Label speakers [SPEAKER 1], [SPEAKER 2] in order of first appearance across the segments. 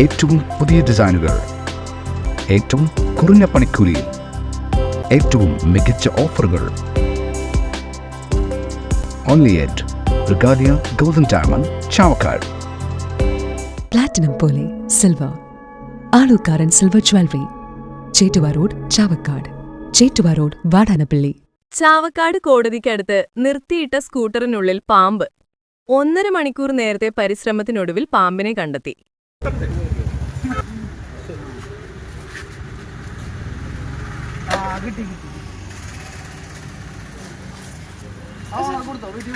[SPEAKER 1] ഏറ്റവും പുതിയ ഡിസൈനുകൾ ഏറ്റവും കുറഞ്ഞ പണിക്കൂലിയിൽ ഏറ്റവും മികച്ച ഓഫറുകൾ. Only at Regalia golden diamond Chavakkad
[SPEAKER 2] platinum പോലെ silver Aalukkaran silver jewellery Chettuva road Chavakkad Chettuva road Vadanappally.
[SPEAKER 3] Chavakkad കോടതിക്കടുത്ത് നിർത്തിയിട്ട സ്കൂട്ടറിനുള്ളിൽ പാമ്പ്. ഒന്നര മണിക്കൂർ നേരത്തെ പരിശ്രമത്തിനൊടുവിൽ പാമ്പിനെ കണ്ടെത്തി.
[SPEAKER 4] ഇതെങ്ങനെ കൊടുത്തോ വീട്ടിൽ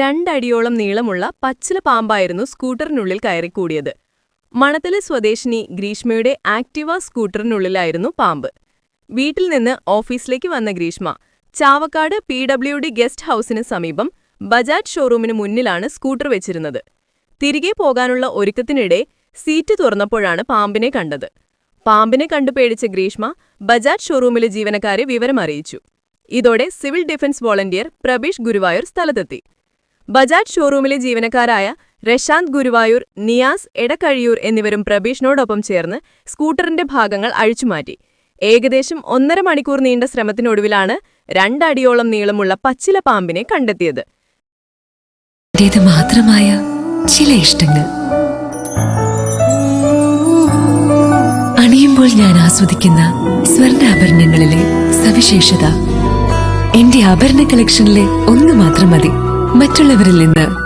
[SPEAKER 3] രണ്ടടിയോളം നീളമുള്ള പച്ചില പാമ്പായിരുന്നു സ്കൂട്ടറിനുള്ളിൽ കയറിക്കൂടിയത്. മണത്തല സ്വദേശിനി ഗ്രീഷ്മയുടെ ആക്ടിവ സ്കൂട്ടറിനുള്ളിലായിരുന്നു പാമ്പ്. വീട്ടിൽ നിന്ന് ഓഫീസിലേക്ക് വന്ന Greeshma Chavakkad P W D guest ഹൌസിന് സമീപം ബജാജ് ഷോറൂമിന് മുന്നിലാണ് സ്കൂട്ടർ വെച്ചിരുന്നത്. തിരികെ പോകാനുള്ള ഒരുക്കത്തിനിടെ സീറ്റ് തുറന്നപ്പോഴാണ് പാമ്പിനെ കണ്ടത്. പാമ്പിനെ കണ്ടു പേടിച്ച ഗ്രീഷ്മ ബജാജ് ഷോറൂമിലെ ജീവനക്കാരെ വിവരമറിയിച്ചു ഇതോടെ civil defence volunteer Prabeesh Guruvayur സ്ഥലത്തെത്തി. ബജാജ് ഷോറൂമിലെ ജീവനക്കാരായ രശാന്ത് ഗുരുവായൂർ നിയാസ് എടക്കഴിയൂർ എന്നിവരും പ്രബീഷിനോടൊപ്പം ചേർന്ന് സ്കൂട്ടറിന്റെ ഭാഗങ്ങൾ അഴിച്ചുമാറ്റി. ഏകദേശം ഒന്നര മണിക്കൂർ നീണ്ട ശ്രമത്തിനൊടുവിലാണ് രണ്ടടിയോളം നീളമുള്ള പച്ചില പാമ്പിനെ കണ്ടെത്തിയത്.
[SPEAKER 2] മാത്രമായ ചില ഇഷ്ടങ്ങൾ. അണിയുമ്പോൾ ഞാൻ ആസ്വദിക്കുന്ന സ്വർണാഭരണങ്ങളിലെ സവിശേഷത. എന്റെ ആഭരണ കളക്ഷനിലെ ഒന്ന് മാത്രം മതി. മറ്റുള്ളവരിൽ നിന്ന്